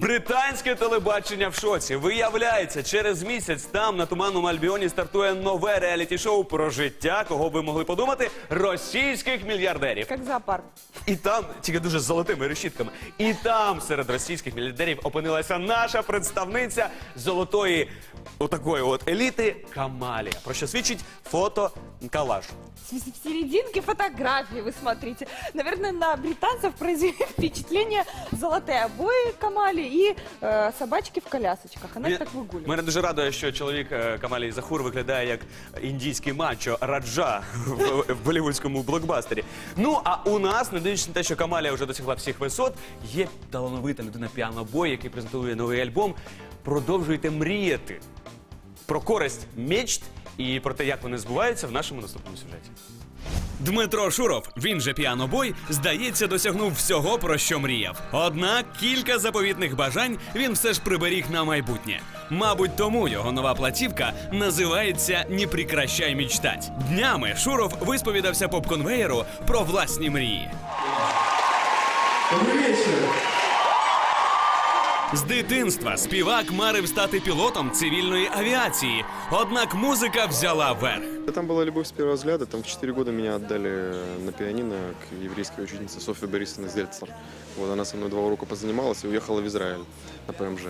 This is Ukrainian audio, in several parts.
Британське телебачення в шоці. Виявляється, через місяць там на туманному Альбіоні стартує нове реаліті-шоу про життя, кого ви могли подумати, російських мільярдерів. Як зоопарк. І там, тільки дуже з золотими решітками, і там серед російських мільярдерів опинилася наша представниця золотої отакої от еліти Камалія. Про що свідчить фото калаш. В серединке фотографии, вы смотрите. Наверное, на британцев произвели впечатление золотые обои Камали и э, собачки в колясочках. Она их так выгуливает. Мене дуже радує, що чоловік е, Камалії Захур виглядає як індійський мачо Раджа в, в болівудському блокбастері. Ну а у нас, не дивлячись на те, що Камалія вже досягла всіх висот, є талановита людина піанобой, який презентує новий альбом. Продовжуйте мріяти про користь мечт і про те, як вони збуваються в нашому наступному сюжеті. Дмитро Шуров, він же піанобой, здається, досягнув всього, про що мріяв. Однак кілька заповітних бажань він все ж приберіг на майбутнє. Мабуть, тому його нова платівка називається «Не прекращай мечтать». Днями Шуров висповідався поп-конвеєру про власні мрії. Добрый вечер. З дитинства співак марив стати пілотом цивільної авіації. Однак музика взяла верх. Там была любовь с первого взгляда. Там в 4 года меня отдали на пианино к еврейской ученице Софье Борисовне Зельцер. Вот она со мной два урока позанималась и уехала в Израиль на ПМЖ.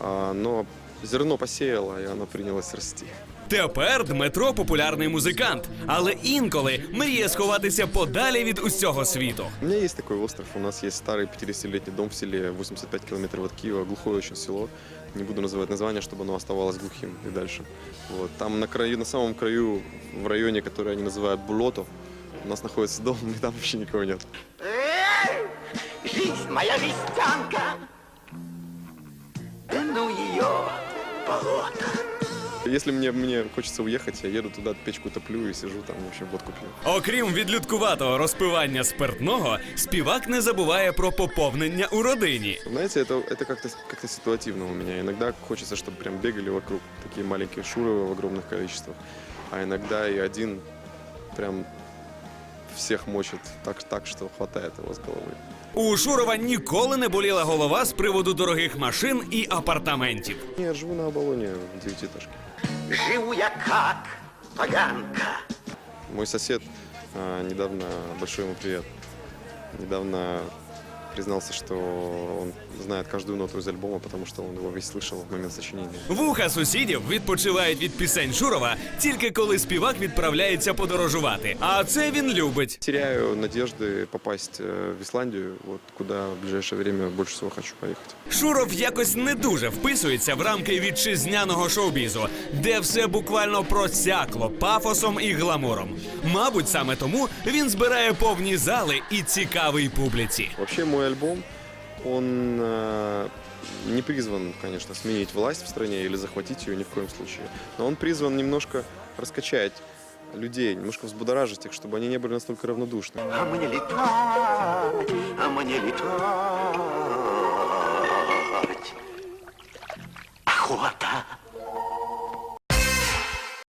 А, но зерно посеяла, и оно принялось расти. Тепер Дмитро популярний музикант, але інколи мріє сховатися подалі від усього світу. У меня есть такой остров. У нас есть старый 50-летний дом в селе, 85 километров от Киева, глухое очень село. Не буду называть название, чтобы оно оставалось глухим и дальше. Вот. Там на краю, на самом краю, в районе, который они называют Булото, у нас находится дом, и там вообще никого нет. Жизнь моя жестянка, Если мне, мне хочется уехать, я еду туда, печку топлю и сижу там, в общем, водку пью. Окрім відлюдкуватого розпивання спиртного, співак не забуває про поповнення у родині. Знаете, это, это как-то как ситуативно у меня. Иногда хочется, чтобы прям бегали вокруг такие маленькие шуры в огромных количествах, а иногда и один прям всех мочит так, так что хватает его с головы. У Шурова ніколи не боліла голова з приводу дорогих машин і апартаментів. Я живу на Оболоне в девятиэтажке. Живу я как поганка. Мой сосед а, недавно, большой ему привет, недавно признался, что он знает каждую ноту из альбома, потому что он его весь слышал в момент сочинения. Вуха сусідів відпочивають від пісень Шурова тільки коли співак відправляється подорожувати. А це він любить. Теряю надежды попасть э, в Исландию, вот куда в ближайшее время больше всего хочу поехать. Шуров якось не дуже вписується в рамки вітчизняного шоу-бізу, де все буквально просякло пафосом і гламуром. Мабуть, саме тому він збирає повні зали і цікавий публіці. Вообще мой альбом, он э, не призван, конечно, сменить власть в стране или захватить ее ни в коем случае, но он призван немножко раскачать людей, немножко взбудоражить их, чтобы они не были настолько равнодушны. А мне летать, а мне летать. Охота.